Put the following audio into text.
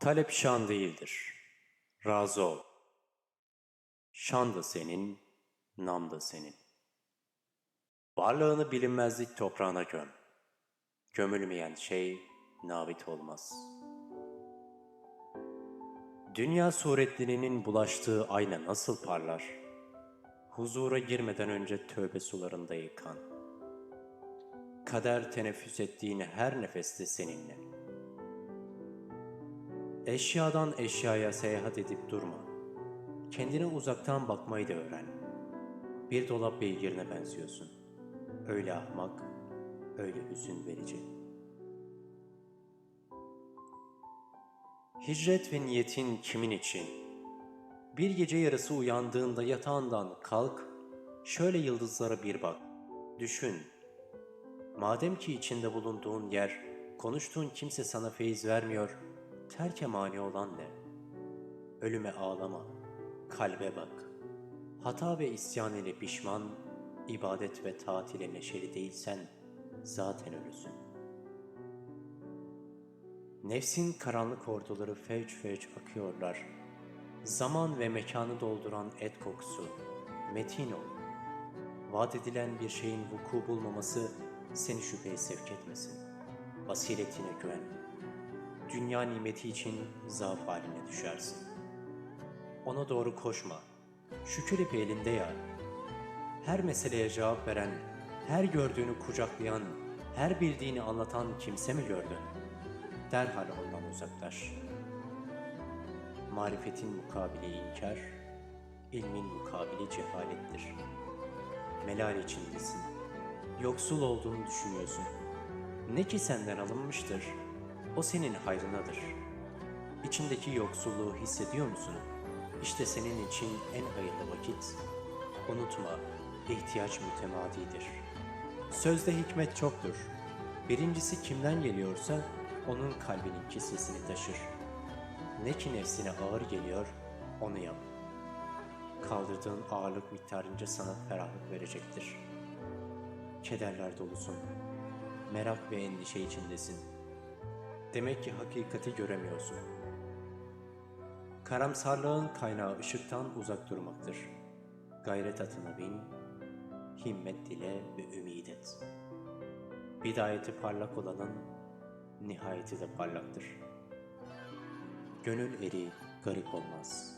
Talep şan değildir. Razı ol. Şan da senin, nam da senin. Varlığını bilinmezlik toprağına göm. Gömülmeyen şey nabit olmaz. Dünya suretlerinin bulaştığı ayna nasıl parlar? Huzura girmeden önce tövbe sularında yıkan. Kader teneffüs ettiğini her nefeste seninle. Eşyadan eşyaya seyahat edip durma. Kendine uzaktan bakmayı da öğren. Bir dolap beygirine benziyorsun. Öyle ahmak, öyle hüzün verici. Hicret ve niyetin kimin için? Bir gece yarısı uyandığında yatağından kalk, şöyle yıldızlara bir bak. Düşün. Madem ki içinde bulunduğun yer, konuştuğun kimse sana feyiz vermiyor, terke mani olan ne? Ölüme ağlama, kalbe bak. Hata ve isyan ile pişman, ibadet ve taat ile neşeli değilsen zaten ölüsün. Nefsin karanlık orduları fevç fevç akıyorlar. Zaman ve mekanı dolduran et kokusu, metin ol. Vaat edilen bir şeyin vuku bulmaması seni şüpheye sevk etmesin. Basiretine güven. Dünya nimeti için zaaf haline düşersin. Ona doğru koşma. Şükür ipi elinde ya. Her meseleye cevap veren, her gördüğünü kucaklayan, her bildiğini anlatan kimse mi gördün? Derhal ondan uzaklaş. Marifetin mukabili inkar, ilmin mukabili cehalettir. Melal içindesin. Yoksul olduğunu düşünüyorsun. Ne ki senden alınmıştır, o senin hayrınadır. İçindeki yoksulluğu hissediyor musun? İşte senin için en hayırlı vakit. Unutma, ihtiyaç mütemadidir. Sözde hikmet çoktur. Birincisi kimden geliyorsa onun kalbinin kisvesini taşır. Ne ki nefsine ağır geliyor, onu yap. Kaldırdığın ağırlık miktarınca sana ferahlık verecektir. Kederler dolusun. Merak ve endişe içindesin. Demek ki hakikati göremiyorsun. Karamsarlığın kaynağı ışıktan uzak durmaktır. Gayret atına bin, himmet dile ve ümit et. Bidayeti parlak olanın nihayeti de parlaktır. Gönül eri garip olmaz.''